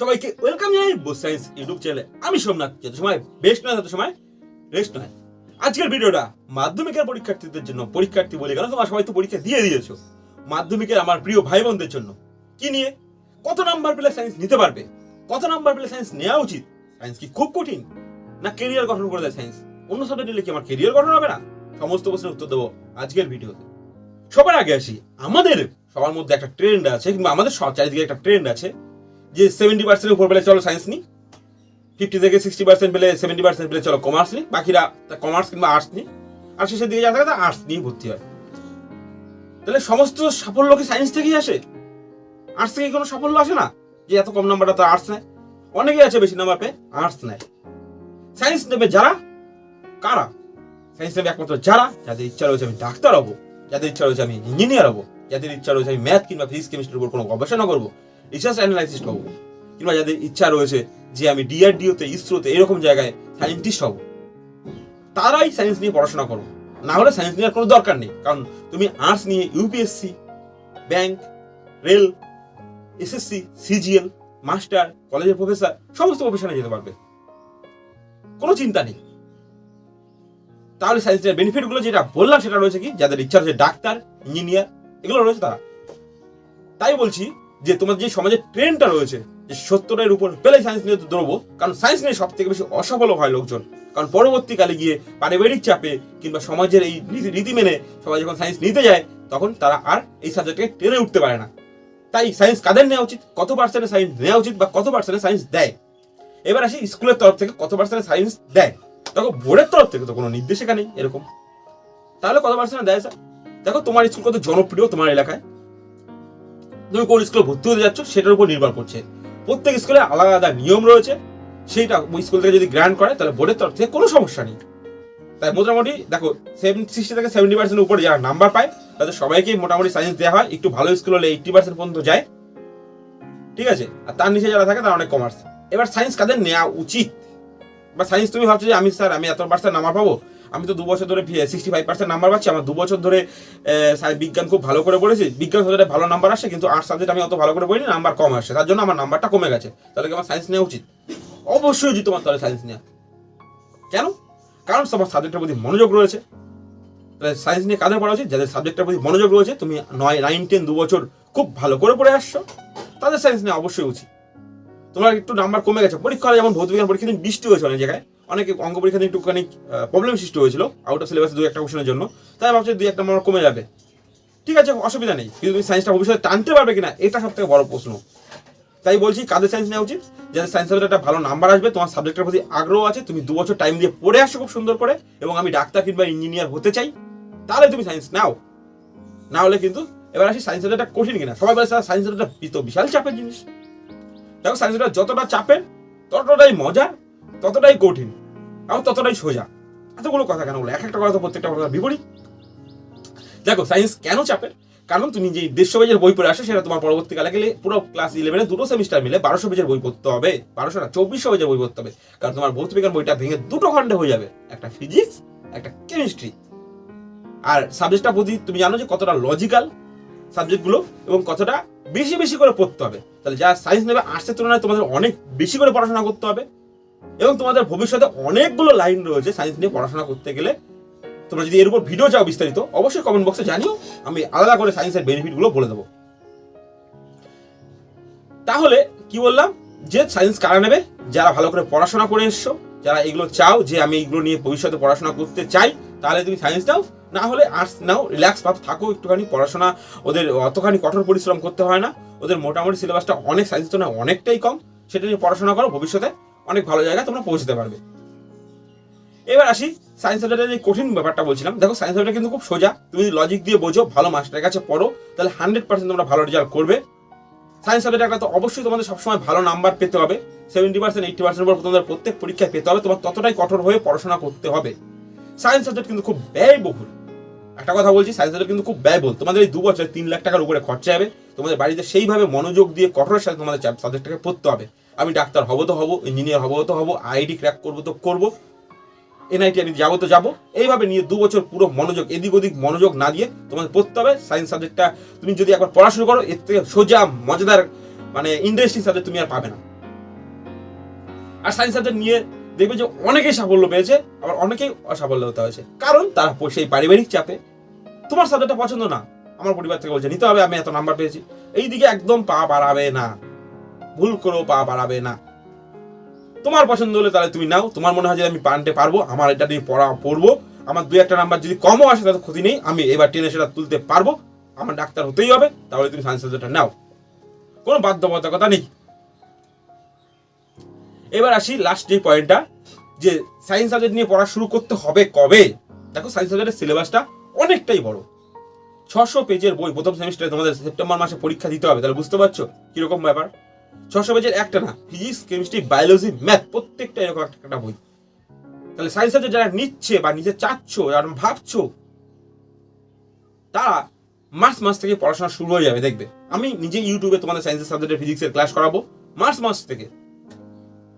সবাইকে ওয়েলকাম জানাই Bose science YouTube চ্যানেলে। আমি সোমনাথ। যত সময় বেস্ট নয়, তত সময় রেস্ট নয়। আজকের ভিডিওটা মাধ্যমিকের পরীক্ষার্থীদের জন্য, পরীক্ষার্থী বলে গেল, তোমার সবাই তো পরীক্ষা দিয়ে দিয়েছ। মাধ্যমিকের আমার প্রিয় ভাই বোনদের জন্য। কি নিয়ে? কত নাম্বার পেলে সায়েন্স নিতে পারবে? কত নাম্বার পেলে সায়েন্স নেওয়া উচিত? সায়েন্স কি খুব কঠিন? না কেরিয়ার গঠন করে দেয় সায়েন্স? অন্য সাবজেক্ট নিলে কি আমার কেরিয়ার গঠন হবে না? সমস্ত প্রশ্নের উত্তর দেবো আজকের ভিডিওতে। সবার আগে আসি। আমাদের সবার মধ্যে একটা ট্রেন্ড আছে, কিংবা আমাদের চারিদিকে একটা ট্রেন্ড আছে। যে সেভেন্টি পার্সেন্ট উপর পেলে চলো সায়েন্স নিই ফিফটি থেকে সিক্সটি পার্সেন্ট পেলে সেভেন্টি পার্সেন্ট পেলে চলো কমার্স নিই বাকিরা কমার্স কিংবা আর্টস নিই আর শেষের দিকে যা থাকে তা আর্টস নিয়ে ভর্তি হয়। তাহলে সমস্ত সাফল্য কি সায়েন্স থেকেই আসে? আর্টস থেকে কোনো সাফল্য আসে না? যে এত কম নাম্বারটা তো আর্টস নেয়। অনেকেই আছে বেশি নাম্বার পেয়ে আর্টস নেয়। সায়েন্স নেবে যারা, কারা? সায়েন্স নেবে একমাত্র যারা, যাদের ইচ্ছা রয়েছে আমি ডাক্তার হব, যাদের ইচ্ছা রয়েছে আমি ইঞ্জিনিয়ার হব, যাদের ইচ্ছা রয়েছে আমি ম্যাথ কিংবা ফিজিক্স কেমিস্ট্রির উপর কোনো গবেষণা করব রিসার্চ অ্যানালাইসিস হব কিংবা যাদের ইচ্ছা রয়েছে যে আমি ডিআরডিওতে ইসরোতে এরকম জায়গায় সায়েন্টিস্ট হব, তারাই সায়েন্স নিয়ে পড়াশোনা করো না হলে সায়েন্স নেওয়ার কোনো দরকার নেই। কারণ তুমি আর্টস নিয়ে UPSC bank rail SSC CGL master কলেজের প্রফেসর সমস্ত প্রফেশনে যেতে পারবে। কোনো চিন্তা নেই। তাহলে সায়েন্সের বেনিফিটগুলো যেটা বললাম সেটা রয়েছে কি? যাদের ইচ্ছা রয়েছে ডাক্তার ইঞ্জিনিয়ার এগুলো রয়েছে তারা। তাই বলছি যে তোমার যে সমাজের ট্রেন্ডটা রয়েছে, যে সত্যটার উপর পেলে সায়েন্স নিয়ে দ্রবো কারণ সায়েন্স নিয়ে সব থেকে বেশি অসফল হয় লোকজন। কারণ পরবর্তীকালে গিয়ে পারিবারিক চাপে কিংবা সমাজের এই রীতি মেনে সবাই যখন সায়েন্স নিতে যায়, তখন তারা আর এই সাবজেক্টকে টেনে উঠতে পারে না। তাই সায়েন্স কাদের নেওয়া উচিত? কত পার্সেন্টে সায়েন্স নেওয়া উচিত বা কত পার্সেন্টে সায়েন্স দেয়? এবার আসি স্কুলের তরফ থেকে কত পার্সেন্টে সায়েন্স দেয়? দেখো, বোর্ডের তরফ থেকে তো কোনো নির্দেশিকা নেই এরকম। তাহলে কত পার্সেন্ট দেয় স্যার দেখো, তোমার স্কুল কত জনপ্রিয় তোমার এলাকায়? তুমি কোন স্কুলে ভর্তি হতে যাচ্ছ সেটার উপর নির্ভর করছে। প্রত্যেক স্কুলে আলাদা আলাদা নিয়ম রয়েছে। সেইটা ওই স্কুল থেকে যদি গ্র্যান্ড করে, তাহলে বোর্ডের তরফ থেকে কোনো সমস্যা নেই। তাই মোটামুটি দেখো সেভেন সিক্সটি থেকে সেভেন্টি পার্সেন্ট উপরে যারা নাম্বার পায়, তাদের সবাইকেই মোটামুটি সায়েন্স দেওয়া হয়। একটু ভালো স্কুল হলে এইটটি পার্সেন্ট পর্যন্ত যায়। ঠিক আছে? আর তার নিচে যারা থাকে, তারা অনেক কমার্স এবার সায়েন্স কাদের নেওয়া উচিত? বা সায়েন্স তুমি ভাবছ যে আমি স্যার আমি এত পার্সেন্ট নাম্বার পাবো? আমি তো দু বছর ধরে সিক্সটি ফাইভ পার্সেন্ট নাম্বার পাচ্ছি, আমার দু বছর ধরে বিজ্ঞান খুব ভালো করে পড়েছি। বিজ্ঞান সাবজেক্টে ভালো নাম্বার আসে কিন্তু আর্টস সাবজেক্ট আমি অত ভালো করে পড়িনি নাম্বার কম আসে তার জন্য আমার নাম্বারটা কমে গেছে। তাহলে কি আমার সায়েন্স নেওয়া উচিত? অবশ্যই উচিত তোমার তাহলে সায়েন্স নেওয়া। কেন? কারণ তোমার সাবজেক্টের প্রতি মনোযোগ রয়েছে। তাহলে সায়েন্স নিয়ে কাদের পড়া উচিত? যাদের সাবজেক্টের প্রতি মনোযোগ রয়েছে, তুমি নয় নাইন টেন দু বছর খুব ভালো করে পড়ে আসছো, তাদের সায়েন্স নেওয়া অবশ্যই উচিত। তোমার একটু নাম্বার কমে গেছে। পরীক্ষা যেমন ভৌত বিজ্ঞান, পরীক্ষা বৃষ্টি হয়েছে অনেক জায়গায়। অনেকে অঙ্ক পরীক্ষা দিন একটুখানি প্রবলেম সৃষ্টি হয়েছিল আউট অফ সিলেবাস দুই একটা কোশ্চেনের জন্য। তাই ভাবছি দুই একটা নম্বর কমে যাবে। ঠিক আছে, অসুবিধা নেই। কিন্তু তুমি সায়েন্সটা ভবিষ্যতে টানতে পারবে কিনা, এটা সব থেকে বড় প্রশ্ন। তাই বলছি, কাদের সায়েন্স নেওয়া উচিত? যাদের সায়েন্স সাবজেক্টে একটা ভালো নাম্বার আসবে, তোমার সাবজেক্টের প্রতি আগ্রহ আছে, তুমি দু বছর টাইম দিয়ে পড়ে আসো খুব সুন্দর করে, এবং আমি ডাক্তার কিংবা ইঞ্জিনিয়ার হতে চাই, তাহলে তুমি সায়েন্স নাও। না হলে কিন্তু এবার আসি সায়েন্স সাবজেক্টটা কঠিন কিনা। সবাই বলে, স্যার সায়েন্স সাবজেক্টটা বিশাল চাপের জিনিস। দেখো সায়েন্স সাবজেক্টটা যতটা চাপের, ততটাই মজার, ততটাই কঠিন। আবার ততটাই সোজা। এতগুলো কথা কেন বলো? এক একটা কথা প্রত্যেকটা কথা বিপরীত। দেখো সায়েন্স কেন চাপের কারণ তুমি যে দেড়শো পেজের বই পড়ে আসো, সেটা তোমার পরবর্তীকালে গেলে পুরো ক্লাস ইলেভেনে দুটো সেমিস্টার মিলে বারোশো পেজের বই পড়তে হবে। বারোশো না, চব্বিশশো পেজের বই পড়তে হবে। কারণ তোমার ভৌত বিজ্ঞান বইটা ভেঙে দুটো খণ্ডে হয়ে যাবে। একটা ফিজিক্স একটা কেমিস্ট্রি আর সাবজেক্টটা প্রতি তুমি জানো যে কতটা লজিক্যাল সাবজেক্টগুলো এবং কতটা বেশি বেশি করে পড়তে হবে। তাহলে যারা সায়েন্স নেবে আর্টসের তুলনায় তোমাদের অনেক বেশি করে পড়াশোনা করতে হবে। এবং তোমাদের ভবিষ্যতে অনেকগুলো লাইন রয়েছে সায়েন্স নিয়ে পড়াশোনা করতে গেলে। তোমরা যদি এর উপর ভিডিও চাও বিস্তারিত, অবশ্যই কমেন্ট বক্সে জানিও, আমি আলাদা করে সায়েন্সের বেনিফিটগুলো বলে দেবো। তাহলে কি বললাম? যে সায়েন্স কারা নেবে? যারা ভালো করে পড়াশোনা করে এসছো, যারা এগুলো চাও যে আমি এগুলো নিয়ে ভবিষ্যতে পড়াশোনা করতে চাই, তাহলে তুমি সায়েন্স নাও। না হলে আর্টস নাও রিল্যাক্স ভাব, থাকো একটুখানি, পড়াশোনা ওদের অতখানি কঠোর পরিশ্রম করতে হয় না। ওদের মোটামুটি সিলেবাসটা অনেক সায়েন্স তো না অনেকটাই কম। সেটা নিয়ে পড়াশোনা করো ভবিষ্যতে। অনেক ভালো জায়গায় তোমরা পৌঁছতে পারবে। এবার আসি সায়েন্স সাবজেক্টের যে কঠিন ব্যাপারটা বলছিলাম। দেখো সায়েন্স সাবজেক্ট কিন্তু খুব সোজা। তুমি যদি লজিক দিয়ে বোঝো, ভালো মাস্টারের কাছে পড়ো, তাহলে হান্ড্রেড পার্সেন্ট তোমরা ভালো রেজাল্ট করবে। সায়েন্স সাবজেক্ট একটা তো অবশ্যই তোমাদের সবসময় ভালো নাম্বার পেতে হবে। সেভেন্টি পার্সেন্ট এইটি পার্সেন্ট উপর তোমাদের প্রত্যেক পরীক্ষায় পেতে হবে। তোমার ততটাই কঠোর হয়ে পড়াশোনা করতে হবে। সায়েন্স সাবজেক্ট কিন্তু খুব ব্যয়বহুল। একটা কথা বলছি সায়েন্স সাবজেক্ট কিন্তু খুব ব্যয়বহুল। তোমাদের এই দু বছর তিন লাখ টাকার উপরে খরচা হবে। তোমাদের বাড়িতে সেইভাবে মনোযোগ দিয়ে কঠোরের সাথে তোমাদের সাবজেক্টটাকে পড়তে হবে। আমি ডাক্তার হব তো হব ইঞ্জিনিয়ার হব তো হব আইডি ক্র্যাক করব তো করব এনআইটি আমি যাব তো যাব। এইভাবে নিয়ে দু বছর পুরো মনোযোগ, এদিক ওদিক মনোযোগ না দিয়ে তোমাদের পড়তে হবে। সায়েন্স সাবজেক্টটা তুমি যদি একবার পড়াশুনো করো, এর থেকে সোজা, মজাদার মানে ইন্টারেস্টিং সাবজেক্ট তুমি আর পাবে না। আর সায়েন্স সাবজেক্ট নিয়ে দেখবে যে অনেকেই সাফল্য পেয়েছে, আবার অনেকেই অসাফল্য হতে হয়েছে। কারণ তারা সেই পারিবারিক চাপে। তোমার সাবজেক্টটা পছন্দ না, আমার পরিবার থেকে বলছে, নিতে হবে, আমি এত নাম্বার পেয়েছি। এই দিকে একদম পা বাড়াবে না। ভুল করেও পা বাড়াবে না। তোমার পছন্দ হলে তাহলে তুমি নাও। তোমার মনে হয় যে আমি পানতে পারব, আমার এটা নিয়ে পড়া পড়ব। আমার দুই একটা নাম্বার যদি কমও আসে তাতে ক্ষতি নেই। আমি এবার টেনে সেটা তুলতে পারব। আমার ডাক্তার হতেই হবে, তাহলে তুমি সায়েন্স সাবজেক্টটা নাও। কোনো বাধ্যবাধকতা নেই। এবার আসি লাস্ট যে পয়েন্টটা যে সায়েন্স সাবজেক্ট নিয়ে পড়া শুরু করতে হবে কবে? দেখো সায়েন্স সাবজেক্টের সিলেবাসটা অনেকটাই বড়। ছশো পেজের বই প্রথম সেমিস্টারে তোমাদের সেপ্টেম্বর মাসে পরীক্ষা দিতে হবে, তাহলে বুঝতে পারছ? কীরকম ব্যাপার? ছশো পেজের একটা না, ফিজিক্স, কেমিস্ট্রি, বায়োলজি, ম্যাথ প্রত্যেকটা এরকম একটা একটা বই। তাহলে সায়েন্স সাবজেক্ট যারা নিচ্ছে বা নিতে চাচ্ছ, যারা ভাবছ, তারা মার্চ মাস থেকে পড়াশোনা শুরু হয়ে যাবে, দেখবে। আমি নিজে ইউটিউবে তোমাদের সায়েন্সের সাবজেক্টের ফিজিক্সের ক্লাস করাবো, মার্চ মাস থেকে।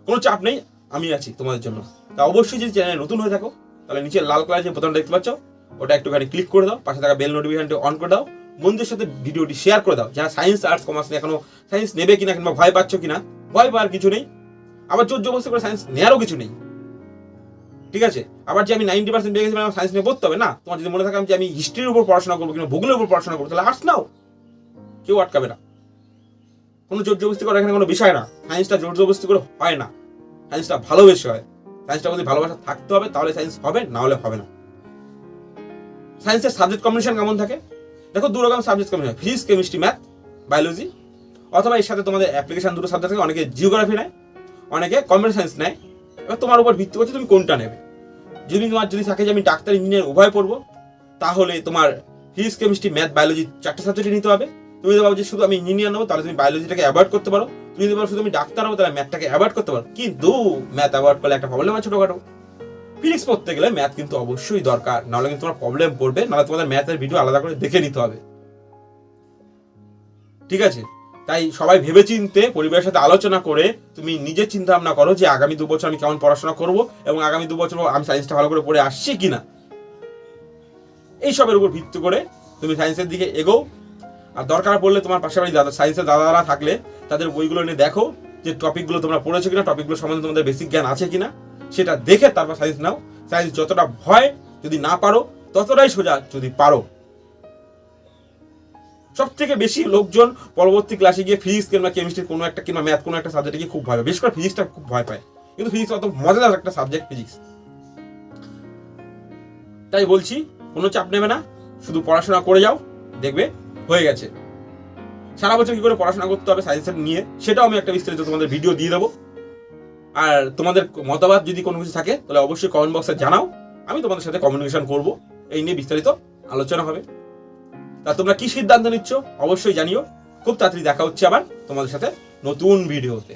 কোনো চাপ নেই, আমি আছি তোমাদের জন্য। তা অবশ্যই যদি চ্যানেলে নতুন হয়ে থাকো, তাহলে নিচে লাল কালার যে বোতামটা দেখতে পাচ্ছ, ওটা একটুখানি ক্লিক করে দাও, পাশে থাকা বেল নোটিফিকেশনটি অন করে দাও বন্ধুদের সাথে ভিডিওটি শেয়ার করে দাও। যারা সায়েন্স আর্টস কমার্স নিয়ে এখনও সায়েন্স নেবে কিনা কিংবা ভয় পাচ্ছ কিনা, ভয় পাওয়ার কিছু নেই। আবার জোর জবরদস্তি করে সায়েন্স নেওয়ারও কিছু নেই। ঠিক আছে? আবার যে আমি নাইনটি পার্সেন্ট পেয়ে গেছি মানে আমার সায়েন্স নিয়ে পড়তে হবে না? তোমার যদি মনে থাকে আমি যে আমি হিস্ট্রির উপর পড়াশোনা করব কিংবা ভূগোলের উপর পড়াশোনা করব, তাহলে আর্টস নাও। কেউ আটকাবে না। কোনো জোর জবরদস্তি করার এখানে কোনো বিষয় না। সায়েন্সটা জোর জবরদস্তি করে হয় না। সায়েন্সটা ভালোবেসে হয়। সায়েন্সটা যদি ভালোবাসা থাকতে হবে, তাহলে সায়েন্স হবে, না হলে হবে না। সায়েন্সের সাবজেক্ট কম্বিনেশন কেমন থাকে? দেখো দু রকম subject combination physics chemistry math biology অথবা এর সাথে তোমাদের অ্যাপ্লিকেশন দুটো সাবজেক্ট থাকে, অনেকে জিওগ্রাফি নেয়, অনেকে কম্পিউটার সায়েন্স নেয়। এবার তোমার উপর ভিত্তি করছে তুমি কোনটা নেবে। যদি তোমার, যদি থাকে যে আমি ডাক্তার ইঞ্জিনিয়ার উভয় পড়ব, তাহলে তোমার ফিজিক্স কেমিস্ট্রি ম্যাথ বায়োলজি চারটে সাবজেক্ট নিতে হবে। তুমি যদি যে শুধু আমি ইঞ্জিনিয়ার নেব, তাহলে তুমি বায়োলজিটাকে অ্যাভয়েড করতে পারো। তুমি যদি শুধু আমি ডাক্তার হব, তাহলে ম্যাথটাকে অ্যাভয়েড করতে পারো। কিন্তু ম্যাথ অ্যাভয়েড করলে একটা প্রবলেম আছে ছোটখাটো। ফিজিক্স পড়তে গেলে ম্যাথ কিন্তু অবশ্যই দরকার। নাহলে কিন্তু তোমার প্রবলেম পড়বে, নাহলে তোমাদের ম্যাথের ভিডিও আলাদা করে দেখে নিতে হবে। ঠিক আছে? তাই সবাই ভেবেচিন্তে পরিবারের সাথে আলোচনা করে তুমি নিজের চিন্তা ভাবনা করো যে আগামী দু বছর আমি কেমন পড়াশোনা করব এবং আগামী দু বছর আমি সায়েন্সটা ভালো করে পড়ে আসছি কি কিনা। এইসবের উপর ভিত্তি করে তুমি সায়েন্সের দিকে এগো আর দরকার পড়লে তোমার পাশাপাশি দাদা সায়েন্সের দাদারা থাকলে তাদের বইগুলো নিয়ে দেখো যে টপিকগুলো তোমরা পড়েছো কিনা টপিকগুলো সম্বন্ধে তোমাদের বেসিক জ্ঞান আছে কিনা। সেটা দেখে তারপর সায়েন্স নাও। সায়েন্স যতটা ভয় যদি না পারো, ততটাই সোজা যদি পারো। সব থেকে বেশি লোকজন পরবর্তী ক্লাসে গিয়ে ফিজিক্স কিংবা কেমিস্ট্রি কোনো একটা কিংবা ম্যাথ কোনো একটা সাবজেক্টে গিয়ে খুব ভয় পায়। বিশেষ করে ফিজিক্সটা খুব ভয় পায়। কিন্তু ফিজিক্স অত মজাদার একটা সাবজেক্ট ফিজিক্স তাই বলছি, কোনো চাপ নেবে না। শুধু পড়াশোনা করে যাও, দেখবে হয়ে গেছে। সারা বছর কি করে পড়াশোনা করতে হবে সায়েন্সের নিয়ে, সেটাও আমি একটা বিস্তারিত তোমাদের ভিডিও দিয়ে দেবো। আর তোমাদের মতামত যদি কোনো কিছু থাকে, তাহলে অবশ্যই কমেন্ট বক্সে জানাও। আমি তোমাদের সাথে কমিউনিকেশন করব। এই নিয়ে বিস্তারিত আলোচনা হবে। তা তোমরা কি সিদ্ধান্ত নিচ্ছ, অবশ্যই জানিও। খুব তাড়াতাড়ি দেখা হচ্ছে আবার তোমাদের সাথে নতুন ভিডিওতে